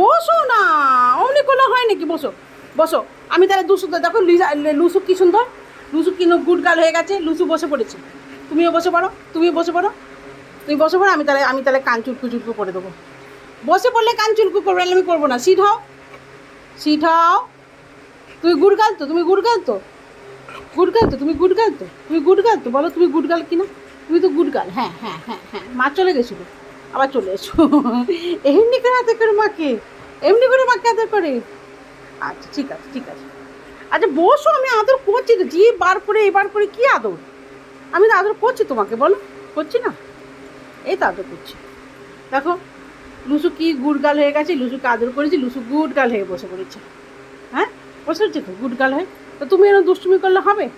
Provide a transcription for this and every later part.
বসো না, অমনি করলে হয় নাকি? বসো বসো। আমি তাহলে দুশো দেখো লুসু কি সুন্দর। লুসু কি গুড গাল হয়ে গেছে, লুসু বসে পড়েছে। তুমিও বসে পড়ো, তুমিও বসে পড়ো। তুমি বসে পড়ো, আমি তাহলে আমি তাহলে কান চুলকু চুলকু করে দেবো। বসে পড়লে কান চুলকু করবে আমি করব না। সিট হও সিট হও। তুমি গুড গাল তো, তুমি গুড গাল তো? গুড গাল তো, তুমি গুড গাল তো? তুমি গুড গাল তো? বলো তুমি গুড গাল কিনা? তুমি তো গুড গাল হ্যাঁ হ্যাঁ হ্যাঁ হ্যাঁ। মা চলে গেছিল। আবার চলে এসো। এমনি করে হাতে করে মাকে। এমনি করে মাকে আদর করে। আচ্ছা ঠিক আছে ঠিক আছে। আচ্ছা বসো, আমি আদর করছি তো। যে বার করে এবার করে কি আদর? আমি তো আদর করছি তোমাকে, বলো। করছি না? এই তো আদর করছি। দেখো, লুসু কি গুড় গাল হয়ে গেছে, লুসুকে আদর করেছি, লুসু গুড গাল হয়ে বসে পড়েছে। হ্যাঁ? বসে পড়ছে তো গুড গাল হয়ে? তো তুমি এরকম দুষ্টুমি করলে হবে?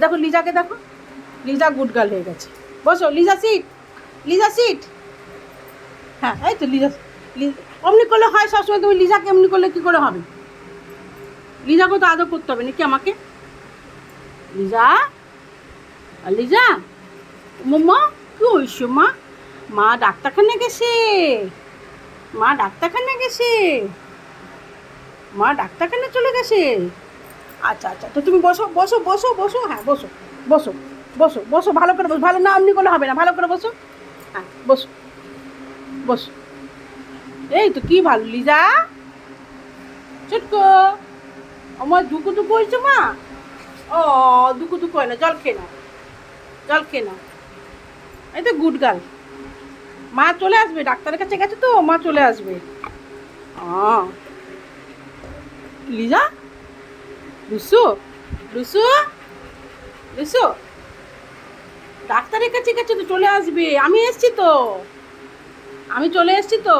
দেখো, লিজাকে দেখো। লিজা গুড গাল হয়ে গেছে। বসো, লিজা সিট লিজা সিট। হ্যাঁ এই তো লিজা অমনি করলে হয় সবসময়, তুমি লিজাকে এমনি করলে কী করে হবে? লিজাকে তো আদর করতে হবে, নাকি আমাকে? লিজা? লিজা? মোমা কি হয়েছে, মা? মা ডাক্তারখানে গেছে। মা ডাক্তারখানে গেছে। মা ডাক্তারখানে চলে গেছে। আচ্ছা আচ্ছা তো তুমি বসো বসো বসো বসো হ্যাঁ বসো বসো বসো বসো, ভালো করে বসো, ভালো না এমনি করলে হবে না, ভালো করে বসো। হ্যাঁ বসো। বসো। এই তো কি ভালো, লিজা? চুটকো। আমার দুকু দুকু হয়েছে মা। ও দুকু দুকু হয় না, জল খেয়ে নাও। জল খেয়ে নাও। এই তো গুড গার্ল। মা চলে আসবে, ডাক্তারের কাছে গেছে তো, মা চলে আসবে। লিজা? লুসু? লুসু? লুসু? ডাক্তারের কাছে গেছে তো চলে আসবে, আমি এসছি তো। আমি চলে এসছি তো।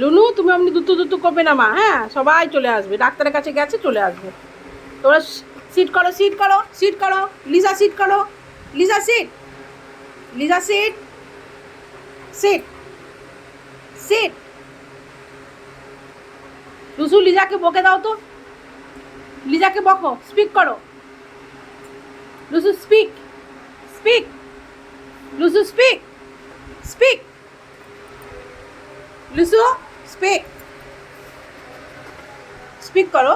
লুনু, তুমি আপনি দুতু দুতু করবে না মা হ্যাঁ? সবাই চলে আসবে, ডাক্তারের কাছে গেছে চলে আসবে। তোমরা সিট করো সিট করো সিট করো, লিজা সিট করো, Liza sit Liza sit sit sit লুসু, লিজাকে বকে দাও তো। লিজাকে বকো স্পিক করো। লুসু স্পিক স্পিক লুসু স্পিক স্পিক লুসু স্পিক স্পিক করো।